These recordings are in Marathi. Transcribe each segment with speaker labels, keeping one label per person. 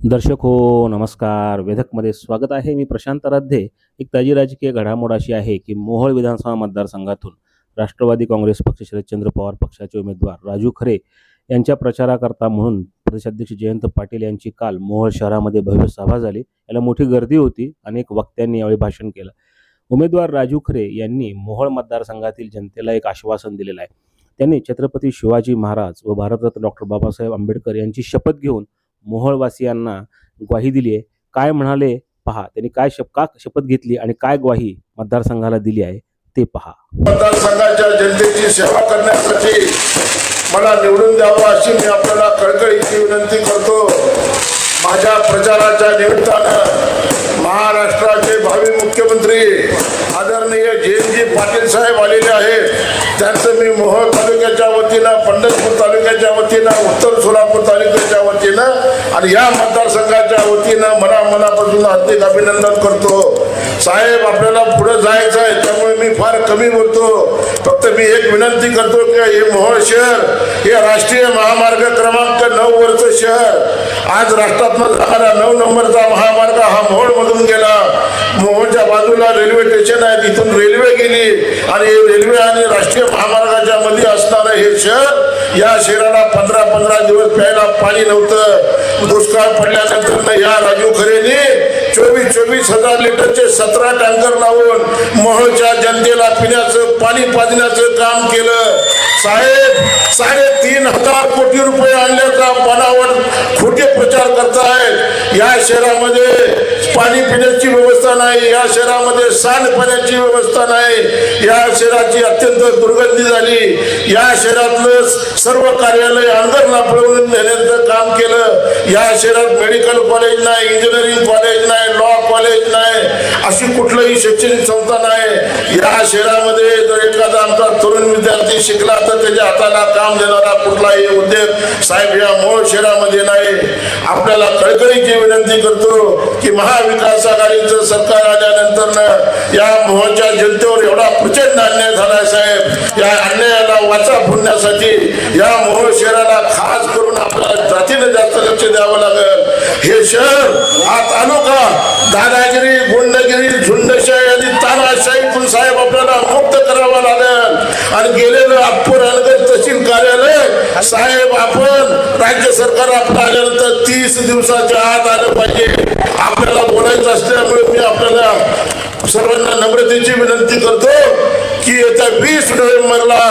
Speaker 1: दर्शक हो नमस्कार. वेधकमध्ये स्वागत आहे. मी प्रशांत राध्ये एक ताजी राजकीय घडामोड अशी आहे की मोहोळ विधानसभा मतदारसंघातून राष्ट्रवादी काँग्रेस पक्ष शरदचंद्र पवार पक्षाचे उमेदवार राजू खरे यांच्या प्रचाराकरता म्हणून प्रदेशाध्यक्ष जयंत पाटील यांची काल मोहोळ शहरामध्ये भव्य सभा झाली. याला मोठी गर्दी होती. अनेक वक्त्यांनी यावेळी भाषण केलं. उमेदवार राजू खरे यांनी मोहोळ मतदारसंघातील जनतेला एक आश्वासन दिलेलं आहे. त्यांनी छत्रपती शिवाजी महाराज व भारतरत्न डॉक्टर बाबासाहेब आंबेडकर यांची शपथ घेऊन मोहोळवासियांना ग्वाही दिली आहे काय म्हणाले? पहा. त्यांनी काय शप का शपथ घेतली आणि काय ग्वाही मतदारसंघाला दिली आहे ते पहा.
Speaker 2: मतदारसंघाच्या जनतेची सेवा करण्यासाठी मला निवडून द्यावं अशी मी आपल्याला कळकळीची विनंती करतो. माझ्या प्रचाराच्या निमित्तानं महाराष्ट्राचे भावी मुख्यमंत्री आदरणीय जयंतजी पाटील साहेब आलेले आहेत. त्यांचं मी मोहोळ तालुक्याच्या वतीनं पंढरपूर तालुक्याच्या वतीनं उत्तर सोलापूर तालुक्याच्या वतीनं आणि या मतदारसंघाच्या वतीनं मना मनापासून हार्दिक अभिनंदन करतो. साहेब आपल्याला पुढे जायचं आहे त्यामुळे मी फार कमी बोलतो. फक्त मी एक विनंती करतो की हे मोहोळ शहर हे राष्ट्रीय महामार्ग क्रमांक नऊ वरचं शहर आज राष्ट्रातनं जाणारा नऊ नंबरचा महामार्ग हा मोहळ बाजूला रेल्वे स्टेशन आहे तिथून रेल्वे गेली. आणि रेल्वे आणि राष्ट्रीय महामार्गाच्या मध्ये असणारं हे शहर या शहराला पंधरा पंधरा दिवस प्यायला पाणी नव्हतं. दुष्काळ पडल्यानंतर या राजू खरेने चोवीस चोवीस हजार लिटरचे सतरा टँकर लावून मोहोळच्या जनतेला पिण्याचं पाणी पाजण्याचं काम केलं. साहेब साडेतीन हजार कोटी रुपये आणल्याचा बनावट खोटे प्रचार करतायत. या शहरामध्ये पाणी पिण्याची व्यवस्था नाही या शहरामध्ये सांडपाण्याची व्यवस्था नाही. या शहराची अत्यंत दुर्गंधी झाली. या शहरातलं सर्व कार्यालय अंदरला पळवून नेण्याचं काम केलं. या शहरात मेडिकल कॉलेज नाही इंजिनिअरिंग कॉलेज नाही अशी कुठलंही शैक्षणिक संस्था नाही. या शहरामध्ये जर एखादा आमचा तरुण विद्यार्थी शिकला तर त्याच्या हाताला काम देणारा कुठलाही उद्योग साहेब या मूळ शहरामध्ये नाही. आपल्याला कळकळीची विनंती करतो की महाविकास आघाडीचं सरकार आल्यानंतर या मोहच्या जनतेवर एवढा प्रचंड अन्याय झालाय साहेब. या अन्यायाला वाचा फोडण्यासाठी या मोहोळ शहराला खास करून आपल्याला जातीने जास्त लक्ष द्यावं लागेल. हे शहर हा तालुका दादागिरी गुंडगिरी झुंडशाही आणि तानाशाहीतून साहेब आपल्याला मुक्त करावा लागेल. आणि गेलेलं अप्पूर अनगर तहसील कार्यालय साहेब आपण राज्य सरकार आपलं आल्यानंतर तीस दिवसाच्या आत आलं पाहिजे. आपल्याला बोलायचं असल्यामुळे मी आपल्याला सर्वांना नम्रतेची विनंती करतो की येत्या वीस नोव्हेंबरला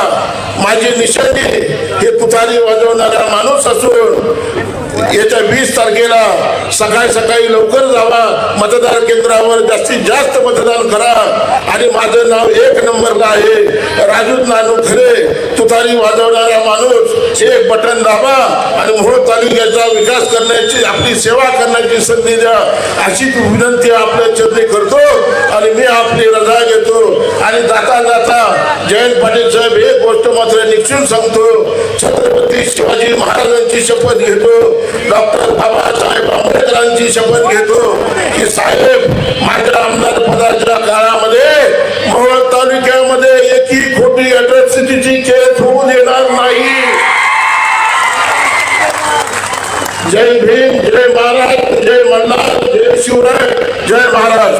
Speaker 2: माझी निशाणी हे पुतारी वाजवणारा माणूस असून येत्या वीस तारखेला सकाळी सकाळी लवकर जावा. मतदार केंद्रावर जास्तीत जास्त मतदान करा. आणि माझं नाव एक नंबरला आहे. राजू नानू खरे तुतारी वाजवणारा माणूस एक बटन दाबा आणि मोहोळ तालुक्याचा विकास करण्याची आपली सेवा करण्याची संधी द्या. अशी विनंती आपल्या चरणी करतो आणि मी आपली रजा घेतो. आणि जाता जाता जयंत पाटील साहेब एक गोष्ट मात्र निश्चित सांगतो छत्रपती शिवाजी महाराजांची शपथ घेतो डॉक्टर बाबासाहेब आंबेडकरांची शपथ घेतो की साहेब माझ्या आमदार पदाच्या काळामध्ये मोहोळ तालुक्यामध्ये एकही खोटी अट्रॉसिटीची केस होऊ देणार नाही. जय भीम जय महाराज जय मल्हार जय शिवराय जय महाराज.